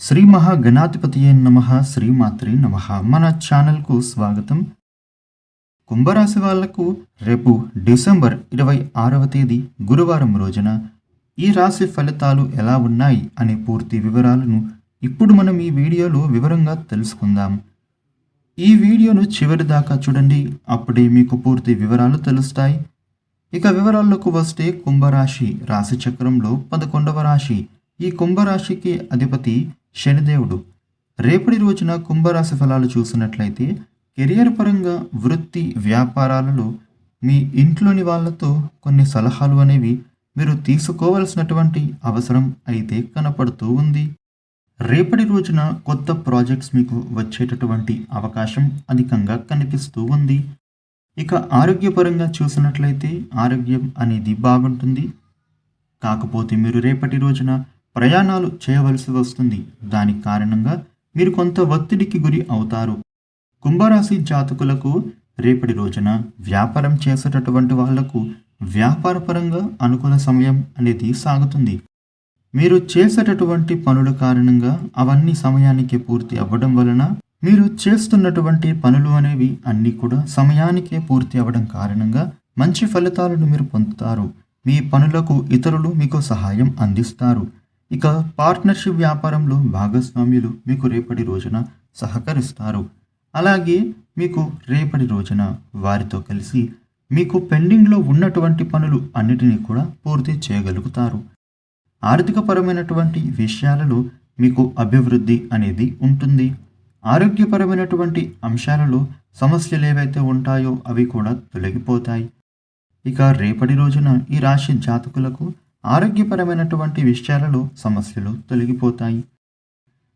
శ్రీ మహాగణాధిపతి నమ శ్రీమాత్రి నమ. మన ఛానల్కు స్వాగతం. కుంభరాశి వాళ్ళకు రేపు డిసెంబర్ ఇరవై ఆరవ తేదీ గురువారం రోజున ఈ రాశి ఫలితాలు ఎలా ఉన్నాయి అనే పూర్తి వివరాలను ఇప్పుడు మనం ఈ వీడియోలో వివరంగా తెలుసుకుందాం. ఈ వీడియోను చివరి దాకా చూడండి అప్పుడే మీకు పూర్తి వివరాలు తెలుస్తాయి. ఇక వివరాల్లోకి వస్తే కుంభరాశి రాశి చక్రంలో పదకొండవ రాశి. ఈ కుంభరాశికి అధిపతి శనిదేవుడు. రేపటి రోజున కుంభరాశి ఫలాలు చూసినట్లయితే కెరియర్ పరంగా వృత్తి వ్యాపారాలలో మీ ఇంట్లోని వాళ్ళతో కొన్ని సలహాలు అనేవి మీరు తీసుకోవలసినటువంటి అవసరం అయితే కనపడుతూ ఉంది. రేపటి రోజున కొత్త ప్రాజెక్ట్స్ మీకు వచ్చేటటువంటి అవకాశం అధికంగా కనిపిస్తూ ఉంది. ఇక ఆరోగ్యపరంగా చూసినట్లయితే ఆరోగ్యం అనేది బాగుంటుంది. కాకపోతే మీరు రేపటి రోజున ప్రయాణాలు చేయవలసి వస్తుంది. దాని కారణంగా మీరు కొంత ఒత్తిడికి గురి అవుతారు. కుంభరాశి జాతకులకు రేపటి రోజున వ్యాపారం చేసేటటువంటి వాళ్ళకు వ్యాపారపరంగా అనుకూల సమయం అనేది సాగుతుంది. మీరు చేసేటటువంటి పనుల కారణంగా అవన్నీ సమయానికి పూర్తి అవ్వడం వలన మీరు చేస్తున్నటువంటి పనులు అనేవి అన్నీ కూడా సమయానికే పూర్తి అవ్వడం కారణంగా మంచి ఫలితాలను మీరు పొందుతారు. మీ పనులకు ఇతరులు మీకు సహాయం అందిస్తారు. ఇక పార్ట్నర్షిప్ వ్యాపారంలో భాగస్వామ్యులు మీకు రేపటి రోజున సహకరిస్తారు. అలాగే మీకు రేపటి రోజున వారితో కలిసి మీకు పెండింగ్లో ఉన్నటువంటి పనులు అన్నిటినీ కూడా పూర్తి చేయగలుగుతారు. ఆర్థికపరమైనటువంటి విషయాలలో మీకు అభివృద్ధి అనేది ఉంటుంది. ఆరోగ్యపరమైనటువంటి అంశాలలో సమస్యలు ఏవైతే ఉంటాయో అవి కూడా తొలగిపోతాయి. ఇక రేపటి రోజున ఈ రాశి జాతకులకు ఆరోగ్యపరమైనటువంటి విషయాలలో సమస్యలు తొలగిపోతాయి.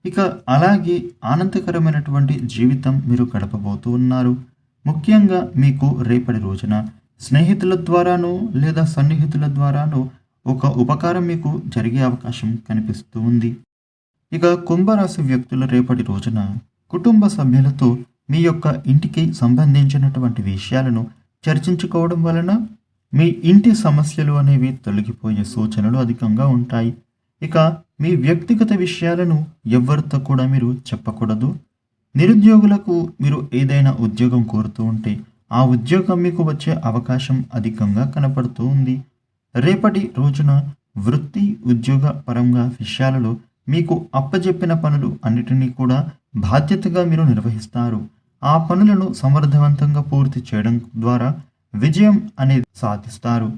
ఇక అలాగే ఆనందకరమైనటువంటి జీవితం మీరు గడపబోతూ ఉన్నారు. ముఖ్యంగా మీకు రేపటి రోజున స్నేహితుల ద్వారానో లేదా సన్నిహితుల ద్వారానో ఒక ఉపకారం మీకు జరిగే అవకాశం కనిపిస్తూ ఉంది. ఇక కుంభరాశి వ్యక్తుల రేపటి రోజున కుటుంబ సభ్యులతో మీ యొక్క ఇంటికి సంబంధించినటువంటి విషయాలను చర్చించుకోవడం వలన మీ ఇంటి సమస్యలు అనేవి తొలగిపోయే సూచనలు అధికంగా ఉంటాయి. ఇక మీ వ్యక్తిగత విషయాలను ఎవరితో కూడా మీరు చెప్పకూడదు. నిరుద్యోగులకు మీరు ఏదైనా ఉద్యోగం కోరుతూ ఉంటే ఆ ఉద్యోగం మీకు వచ్చే అవకాశం అధికంగా కనపడుతూ ఉంది. రేపటి రోజున వృత్తి ఉద్యోగ పరంగా విషయాలలో మీకు అప్పజెప్పిన పనులు అన్నిటినీ కూడా బాధ్యతగా మీరు నిర్వహిస్తారు. ఆ పనులను సమర్థవంతంగా పూర్తి చేయడం ద్వారా విజయం అనేది సాధిస్తారు.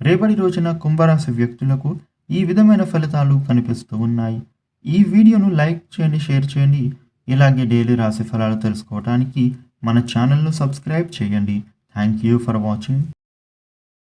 రేపటి రోజున కుంభరాశి వ్యక్తులకు ఈ విధమైన ఫలితాలు కనిపిస్తూ ఉన్నాయి. ఈ వీడియోను లైక్ చేయండి షేర్ చేయండి. ఇలాగే డైలీ రాశి ఫలాలు తెలుసుకోవడానికి మన ఛానల్ను సబ్స్క్రైబ్ చేయండి. Thank you for watching.